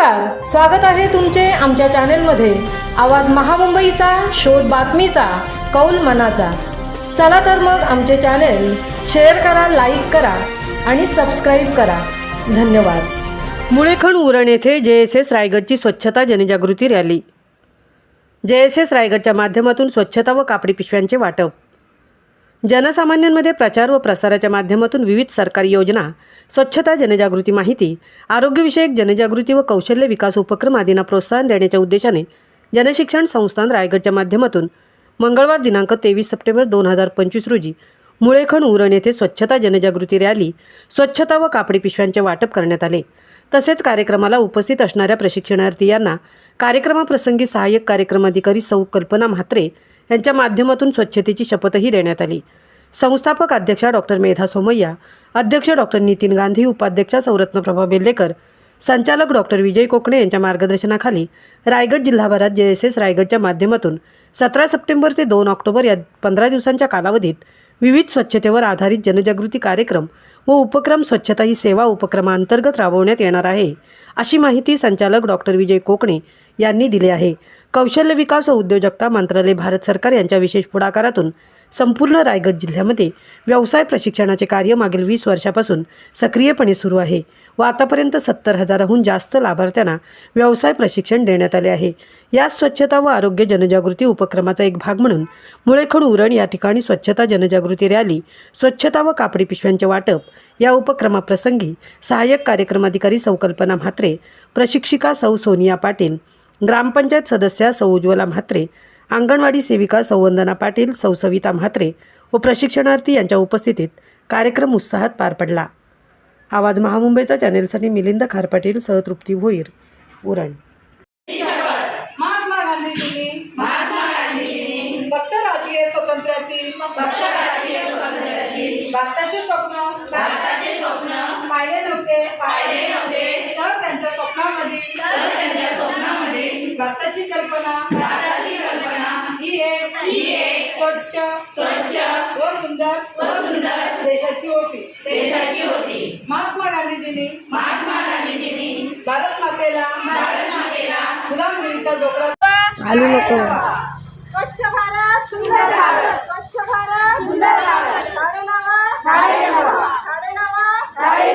नमस्कार. स्वागत आहे तुमचे आमच्या चॅनेलमध्ये. आवाज महामुंबईचा शोध बातमीचा कौल मनाचा. चला तर मग आमचे चॅनेल शेअर करा लाईक करा आणि सबस्क्राईब करा. धन्यवाद. मुळेखण उरण येथे जे एस एस रायगडची स्वच्छता जनजागृती रॅली. जे एस एस रायगडच्या माध्यमातून स्वच्छता व कापडी पिशव्यांचे वाटप. जनसामान्यांमध्ये प्रचार व प्रसाराच्या माध्यमातून विविध सरकारी योजना स्वच्छता जनजागृती माहिती आरोग्यविषयक जनजागृती व कौशल्य विकास उपक्रम आदींना प्रोत्साहन देण्याच्या उद्देशाने जनशिक्षण संस्थान रायगडच्या माध्यमातून मंगळवार दिनांक तेवीस सप्टेंबर दोन हजार पंचवीस रोजी मुळेखण उरण येथे स्वच्छता जनजागृती रॅली स्वच्छता व कापडी पिशव्यांचे वाटप करण्यात आले. तसेच कार्यक्रमाला उपस्थित असणाऱ्या प्रशिक्षणार्थी यांना कार्यक्रमाप्रसंगी सहाय्यक कार्यक्रम अधिकारी सौ कल्पना म्हात्रे यांच्या माध्यमातून स्वच्छतेची शपथही देण्यात आली. संस्थापक अध्यक्षा डॉक्टर मेधा सोमय्या अध्यक्ष डॉक्टर नितीन गांधी उपाध्यक्षा सौरत्नप्रभा बेल्लेकर संचालक डॉक्टर विजय कोकणे यांच्या मार्गदर्शनाखाली रायगड जिल्हाभरात जे एस एस रायगडच्या माध्यमातून सतरा सप्टेंबर ते दोन ऑक्टोबर या पंधरा दिवसांच्या कालावधीत विविध स्वच्छतेवर आधारित जनजागृती कार्यक्रम व उपक्रम स्वच्छता ही सेवा उपक्रमांतर्गत राबवण्यात येणार आहे अशी माहिती संचालक डॉक्टर विजय कोकणे यांनी दिली आहे. कौशल्य विकास व उद्योजकता मंत्रालय भारत सरकार यांच्या विशेष पुढाकारातून संपूर्ण रायगड जिल्ह्यामध्ये व्यवसाय प्रशिक्षणाचे कार्य मागील वीस वर्षापासून सक्रियपणे सुरू आहे व आतापर्यंत सत्तर हजाराहून जास्त लाभार्थ्यांना व्यवसाय प्रशिक्षण देण्यात आले आहे. या स्वच्छता व आरोग्य जनजागृती उपक्रमाचा एक भाग म्हणून मुळेखण उरण या ठिकाणी स्वच्छता जनजागृती रॅली स्वच्छता व कापडी पिशव्यांचे वाटप या उपक्रमाप्रसंगी सहाय्यक कार्यक्रम अधिकारी संकल्पना म्हात्रे प्रशिक्षिका सौ सोनिया पाटील ग्रामपंचायत सदस्या सौ उज्ज्वला म्हात्रे अंगणवाडी सेविका सौवंदना पाटील सौसविता म्हात्रे व प्रशिक्षणार्थी यांच्या उपस्थितीत कार्यक्रम उत्साहात पार पडला. आवाज महामुंबईचा चॅनेलसाठी मिलिंद खारपाटील सहतृप्ती भोईर उरण. महात्मा गांधीजींनी राजकीय भारताचे स्वप्न पाहिले नव्हते. तर त्यांच्या स्वप्नामध्ये भारताची कल्पना स्वच्छ. स्वच्छ. व सुंदर. व सुंदर. देशाची होती देशाची होती महात्मा गांधीजींनी महात्मा गांधीजींनी भारत मातेला भारत मातेला मुला मुलींचा जोकडा स्वच्छ भारत सुंदर भारत. स्वच्छ भारत सुंदर भारत. साडे नवा. साडे